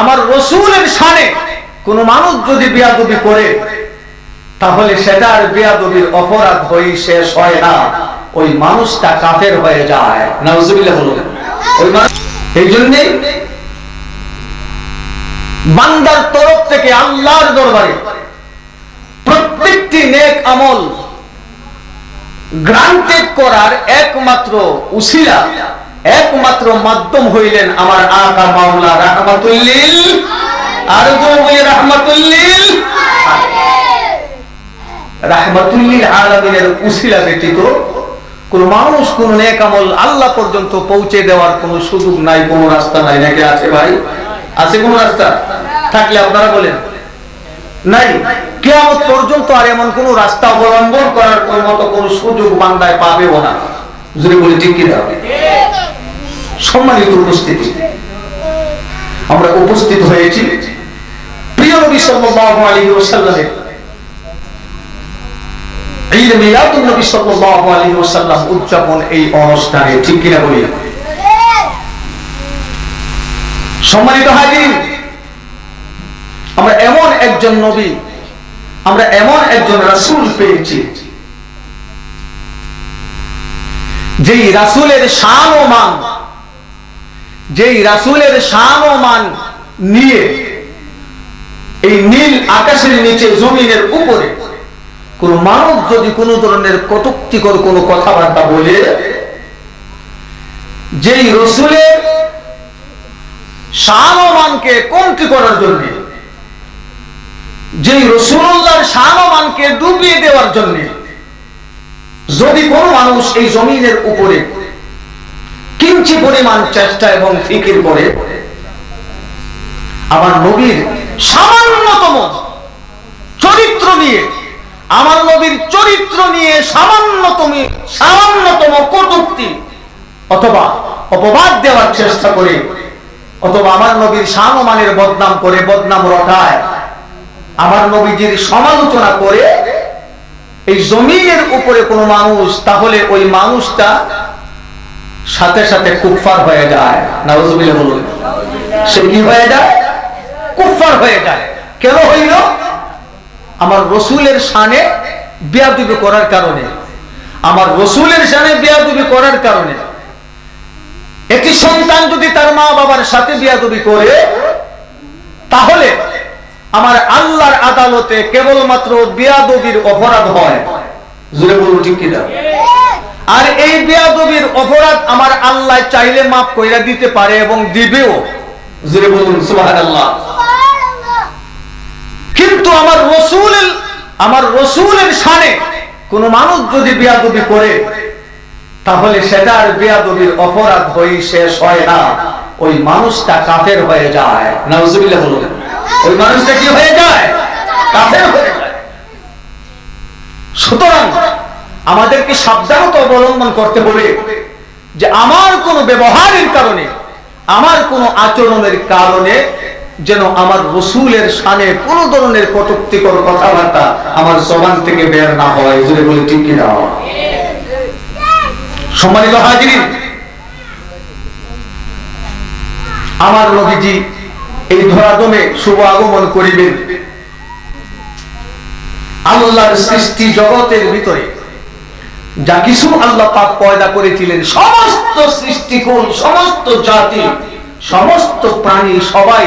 আমার রসুলের সানে কোন মানুষ যদি বিয়াদবি করে, তাহলে সেটার বিয়াদবির অপরাধ হয়ে শেষ হয় না। ওই মানুষটা কাফের হয়ে যায়। নাউজুবিল্লাহ বলুন। ওই এই জন্যে বান্দার তরফ থেকে আল্লাহর দরবারে প্রত্যেকটি নেক আমল গ্রান্টেড করার একমাত্র উসিলা একমাত্র মাধ্যম হইলেন আমার আকা মাওলা রাহমাতুল্লিল। আর রাহমাতুল্লিল। রাহমাতুল্লিল আলামিনের উসিলা ব্যতীত কোন মানুষ, কোন নেক আমল আল্লাহ পর্যন্ত পৌঁছে দেওয়ার কোন সুযোগ নাই রাস্তা নাই। নাকি আছে ভাই? আছে কোন রাস্তা? থাকলে আপনারা বলেন। নাই। কেয়ামত পর্যন্ত আর এমন কোন রাস্তা অবলম্বন করার কোন মতো কোন সুযোগ বান্দায় পাবেও না। যদি বলি, ঠিক কিনা? সম্মানিত উপস্থিতি। আমরা উপস্থিত হয়েছি প্রিয় নবী সাল্লাল্লাহু আলাইহি ওয়াসাল্লামের ঈদ মিলাদুন নবী সাল্লাল্লাহু আলাইহি ওয়াসাল্লাম উদযাপন এই অনুষ্ঠানে, ঠিক কিনা বলি? সম্মানিত হাজির আমরা এমন একজন নবী, আমরা এমন একজন রাসূল পেয়েছি, যেই রাসূলের শান ও মান যেই রাসূলের শান ও মান নিয়ে এই নীল আকাশের নিচে জমিনের উপরে কোন মানব যদি কোন ধরনের কটুক্তিকর কোন কথাবার্তা বলে, যেই রসুলের শান ও মানকে কমতি করার জন্য, যেই রসুল্লাহর শান ও মানকে ডুবিয়ে দেওয়ার জন্য, যদি কোন মানুষ এই জমিনের উপরে কিঞ্চি পরিমাণ চেষ্টা এবং ফিকির করে আমার নবীর সামান্যতম চরিত্র নিয়ে, আমার নবীর চরিত্র নিয়ে সামান্যতম সামান্যতম কটুক্তি অথবা অপবাদ দেওয়ার চেষ্টা করে, অথবা আমার নবীর সানমানের বদনাম করে, বদনাম রটায়, আমার নবীজির সমালোচনা করে, এই জমিনের উপরে কোন মানুষ, তাহলে ওই মানুষটা সাথে সাথে কুফার হয়ে যায়। নাউজুবিল্লাহ বলুন। সে কি হয়ে যায়? কুফার হয়ে যায়। কেন হইল? আমার রসুলের সানে বিয়াদুবি করার কারণে। আমার রসুলের সানে বিয়াদুবি করার কারণে। একটি সন্তান যদি তার মা বাবার সাথে বিয়াদুবি করে, তাহলে আমার আল্লাহর আদালতে কেবলমাত্র বিয়াদবির অপরাধ হয়। জুড়ে বলুন ঠিক কিনা? আর এই বিয়াদবির অপরাধ আমার আল্লাহ চাইলে মাফ কইরা দিতে পারে এবং দিবেও। জুড়ে বলুন, সুবহানাল্লাহ। কিন্তু আমার রসুলের আমার রসুলের সানে কোন মানুষ যদি বিয়াদবি করে, তাহলে সেটার বিয়াদবির অপরাধ হয়ে শেষ হয় না। ওই মানুষটা কাফের হয়ে যায়। নাউজুবিল্লাহ বলুন। ওই মানুষটা কি হয়ে যায়? কাফের হয়ে যায়। সুতরাং আমাদেরকে সাবধানতা অবলম্বন করতে হবে যে আমার কোন ব্যবহারের কারণে, আমার কোন আচরণের কারণে যেন আমার রসুলের সানে কোন ধরনের কটুক্তিকর কথাবার্তা আমার জবান থেকে বের না হয়। বলে সম্মানিত হাজির আমার নবীজি এই ধরাদমে শুভ আগমন করিবেন। আল্লাহর সৃষ্টি জগতের ভিতরে যা কিছু আল্লাহ পাক পয়দা করেছিলেন, সমস্ত সৃষ্টিকুল সমস্ত জাতি, সমস্ত প্রাণী সবাই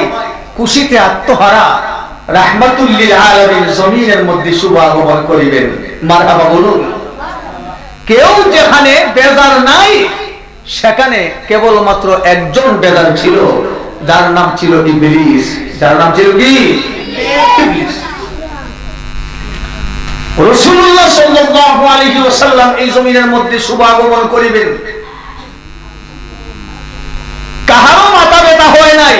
খুশিতে আত্মহারা কেউ যেখানে নাই, সেখানে কেবলমাত্র একজন বেজার ছিল, যার নাম ছিল ইবলিস। যার নাম ছিল কি? রসুল্লাহ সাল্লাল্লাহু আলাইহি ওয়াসাল্লাম এই জমিনের মধ্যে শুভ আগমন করিবেন। কাহারও মাথা ব্যথা হয় নাই।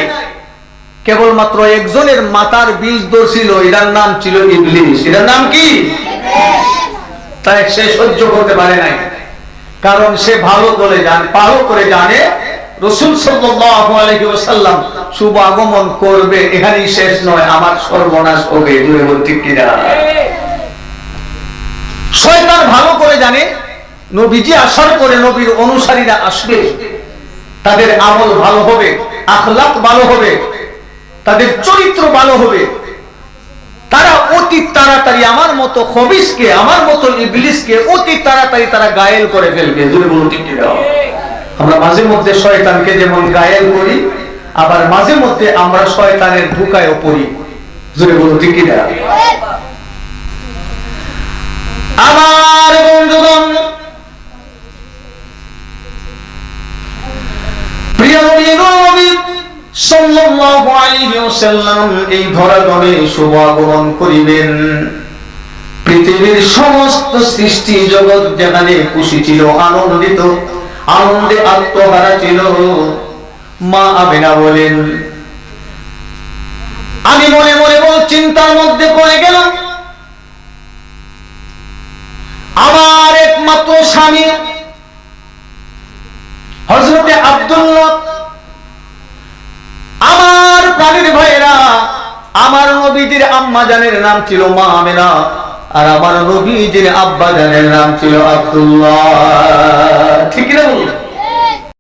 কেবলমাত্র একজনের মাতার বীজ ছিল এটার নাম ছিল ইবলিস। এটার নাম কি? তাই সে সহ্য করতে পারে নাই। কারণ সে ভালো করে জানে, ভালো করে জানে, রসুল ওয়াসাল্লাম শুভ আগমন করবে, এখানেই শেষ নয়, আমার সর্বনাশ হবে বলতে কিনা? জানে, নবীজি আসার পরে নবীর অনুসারীরা আসবে। তাদের আমল ভালো হবে, আখলাক ভালো হবে, তাদের চরিত্র ভালো হবে। তারা অতি তাড়াতাড়ি আমার মতো খবিসকে, আমার মতো ইবলিসকে অতি তাড়াতাড়ি তারা গায়েল করে ফেলবে? আমরা মাঝে মধ্যে শয়তানকে যেমন গায়েল করি, আবার মাঝে মধ্যে আমরা শয়তানের ধোকায়ও পড়ি। জোরে বলুন, ঠিক কিনা? আমার বন্ধুগণ এই শুভাগমন করিবেন। পৃথিবীর সমস্ত সৃষ্টি জগৎ যেখানে খুশি ছিল, আনন্দিত, আনন্দে আত্মহারা ছিল, মা আমেনা বলেন, আমি মনে মনে বল চিন্তার মধ্যে পড়ে গেলাম আমার হজরতে আব্দুল্লাহ, আমার প্রাণীর ভাইয়েরা, আমার নবীজির আম্মা জানের নাম ছিল মা আমেনা আর আমার নবীজির আব্বা জানের নাম ছিল আব্দুল্লাহ। ঠিক না বলুন